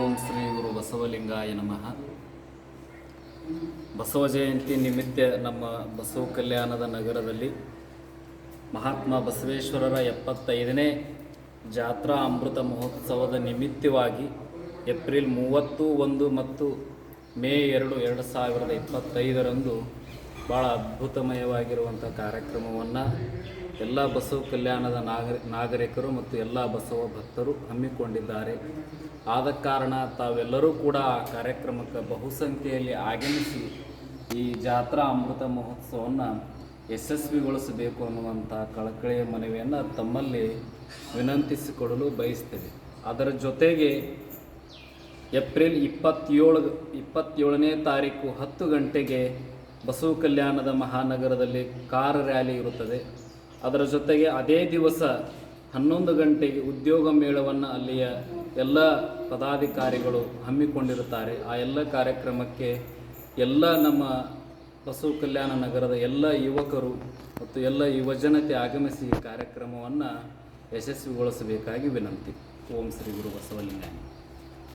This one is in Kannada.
ಓಂ ಶ್ರೀ ಗುರು ಬಸವಲಿಂಗಾಯ ನಮಃ. ಬಸವ ಜಯಂತಿ ನಿಮಿತ್ತ ನಮ್ಮ ಬಸವ ಕಲ್ಯಾಣದ ನಗರದಲ್ಲಿ ಮಹಾತ್ಮ ಬಸವೇಶ್ವರರ ಎಪ್ಪತ್ತೈದನೇ ಜಾತ್ರಾ ಅಮೃತ ಮಹೋತ್ಸವದ ನಿಮಿತ್ತವಾಗಿ ಏಪ್ರಿಲ್ ಮೂವತ್ತು, ಒಂದು ಮತ್ತು ಮೇ ಎರಡು ಎರಡು ಸಾವಿರದ ಇಪ್ಪತ್ತೈದರಂದು ಭಾಳ ಅದ್ಭುತಮಯವಾಗಿರುವಂಥ ಕಾರ್ಯಕ್ರಮವನ್ನು ಎಲ್ಲ ಬಸವ ಕಲ್ಯಾಣದ ನಾಗರಿ, ನಾಗರಿಕರು ಮತ್ತು ಎಲ್ಲ ಬಸವ ಭಕ್ತರು ಹಮ್ಮಿಕೊಂಡಿದ್ದಾರೆ. ಆದ ಕಾರಣ ತಾವೆಲ್ಲರೂ ಕೂಡ ಆ ಕಾರ್ಯಕ್ರಮಕ್ಕೆ ಬಹುಸಂಖ್ಯೆಯಲ್ಲಿ ಆಗಮಿಸಿ ಈ ಜಾತ್ರಾ ಅಮೃತ ಮಹೋತ್ಸವವನ್ನು ಯಶಸ್ವಿಗೊಳಿಸಬೇಕು ಅನ್ನುವಂಥ ಕಳಕಳಿಯ ಮನವಿಯನ್ನು ತಮ್ಮಲ್ಲಿ ವಿನಂತಿಸಿಕೊಡಲು ಬಯಸ್ತೇವೆ. ಅದರ ಜೊತೆಗೆ ಏಪ್ರಿಲ್ ಇಪ್ಪತ್ತೇಳು, ಇಪ್ಪತ್ತೇಳನೇ ತಾರೀಕು ಹತ್ತು ಗಂಟೆಗೆ ಬಸವ ಕಲ್ಯಾಣದ ಮಹಾನಗರದಲ್ಲಿ ಕಾರ್ ರ್ಯಾಲಿ ಇರುತ್ತದೆ. ಅದರ ಜೊತೆಗೆ ಅದೇ ದಿವಸ ಹನ್ನೊಂದು ಗಂಟೆಗೆ ಉದ್ಯೋಗ ಮೇಳವನ್ನು ಅಲ್ಲಿಯ ಎಲ್ಲ ಪದಾಧಿಕಾರಿಗಳು ಹಮ್ಮಿಕೊಂಡಿರುತ್ತಾರೆ. ಆ ಎಲ್ಲ ಕಾರ್ಯಕ್ರಮಕ್ಕೆ ಎಲ್ಲ ನಮ್ಮ ಬಸವ ಕಲ್ಯಾಣ ನಗರದ ಎಲ್ಲ ಯುವಕರು ಮತ್ತು ಎಲ್ಲ ಯುವಜನತೆ ಆಗಮಿಸಿ ಈ ಕಾರ್ಯಕ್ರಮವನ್ನು ಯಶಸ್ವಿಗೊಳಿಸಬೇಕಾಗಿ ವಿನಂತಿ. ಓಂ ಶ್ರೀ ಗುರು ಬಸವಲಿಂಗಾಯ